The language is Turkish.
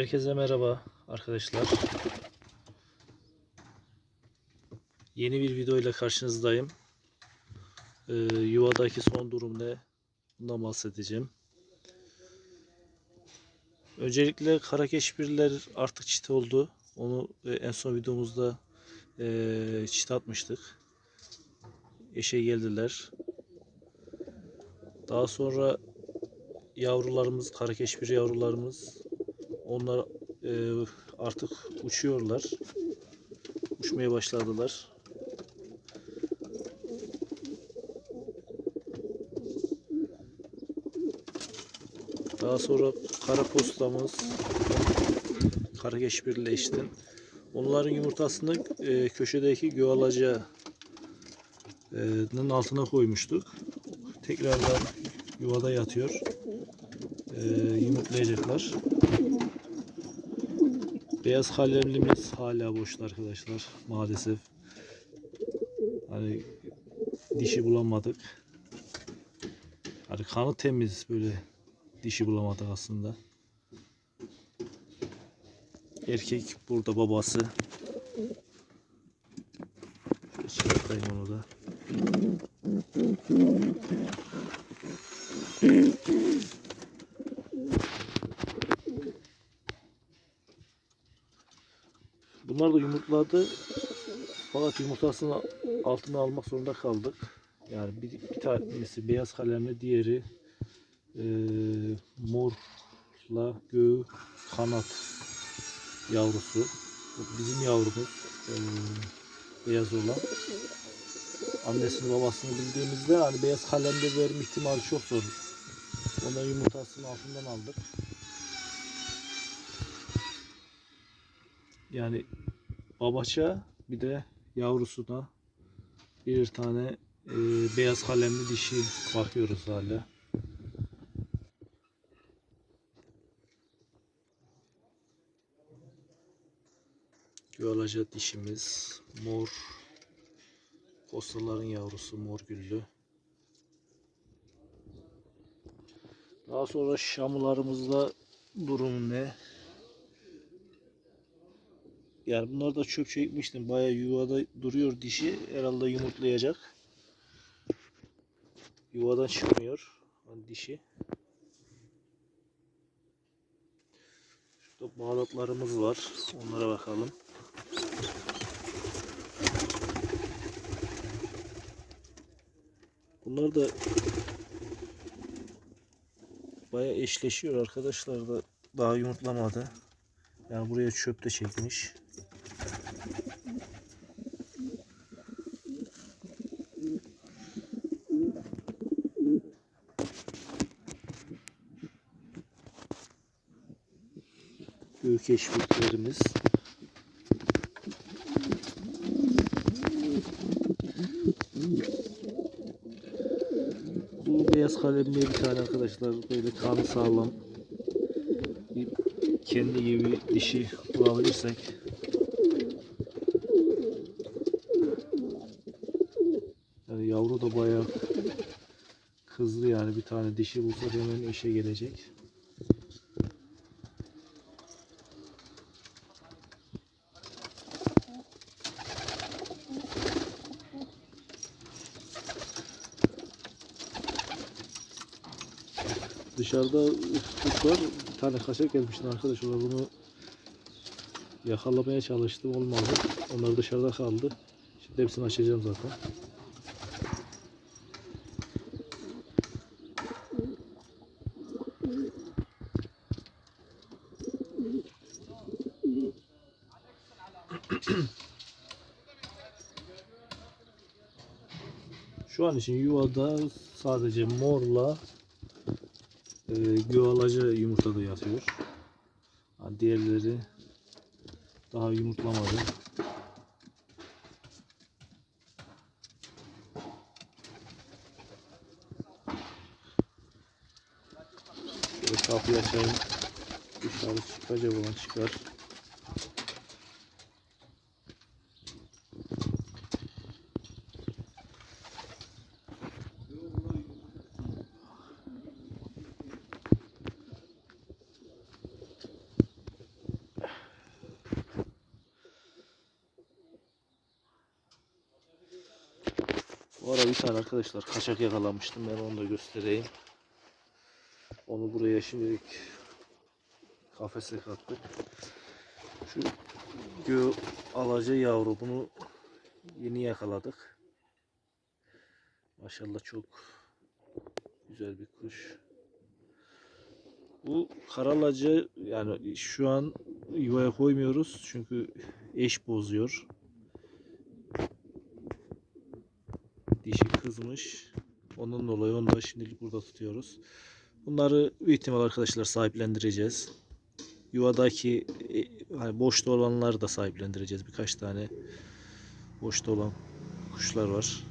Herkese merhaba arkadaşlar. Yeni bir video ile karşınızdayım. Ee, yuvadaki son durum ne? Bundan bahsedeceğim. Öncelikle karakeşbirler artık çite oldu. Onu e, en son videomuzda e, çite atmıştık. Eşe geldiler. Daha sonra yavrularımız, karakeşbir yavrularımız onlar e, artık uçuyorlar. Uçmaya başladılar. Daha sonra kara postamız karakeşbirle eştin. Onların yumurtasını e, köşedeki göğalacağının altına koymuştuk. Tekrardan yuvada yatıyor. E, yumurtlayacaklar. Beyaz kalemlimiz hala boşta arkadaşlar maalesef. Hani dişi bulamadık. Hani kanı temiz böyle dişi bulamadık aslında. Erkek burada babası. Çıkartayım onu da. Yumurtladı. Fakat yumurtasını altına almak zorunda kaldık. Yani bir, bir tanesi beyaz kalemle, diğeri e, morla göğü kanat yavrusu. Bizim yavrumuz e, beyaz olan. Annesini babasını bildiğimizde hani beyaz kalemde verme ihtimali çok zor. Ondan yumurtasını altından aldık. Yani babaça bir de yavrusuna bir tane e, beyaz kalemli dişi bakıyoruz hala. Gölaca dişimiz mor postaların yavrusu mor güllü. Daha sonra şamlarımızda durum ne? Yani bunlar da çöp çekmiştim. Bayağı yuvada duruyor dişi. Herhalde yumurtlayacak. Yuvadan çıkmıyor. Hani dişi. Şurada bağlatlarımız var. Onlara bakalım. Bunlar da bayağı eşleşiyor arkadaşlar da daha yumurtlamadı. Yani buraya çöp de çekmiş. Büyük eşbiklerimiz. Bu beyaz kalemli bir tane arkadaşlar böyle kanı sağlam kendi gibi dişi bulabilirsek yani yavru da bayağı kızlı yani bir tane dişi bulsak hemen eşe gelecek. Dışarıda kuş var. Bir tane kaçak gelmişti arkadaşlar. Bunu yakalamaya çalıştım. Olmadı. Onlar dışarıda kaldı. Şimdi hepsini açacağım zaten. Şu an için yuvada sadece morla e, göğalacı yumurtada yatıyor. Diğerleri daha yumurtlamadı. Böyle kapıyı açayım. Dışarı çıkacak olan çıkar. Bu ara bir tane arkadaşlar kaçak yakalamıştım. Ben onu da göstereyim. Onu buraya şimdilik kafese kattık. Şu gö alaca yavru bunu yeni yakaladık. Maşallah çok güzel bir kuş. Bu karalaca yani şu an yuvaya koymuyoruz çünkü eş bozuyor. Dişi kızmış. Onun dolayı onu da şimdilik burada tutuyoruz. Bunları büyük ihtimal arkadaşlar sahiplendireceğiz. Yuvadaki e, hani boşta olanları da sahiplendireceğiz. Birkaç tane boşta olan kuşlar var.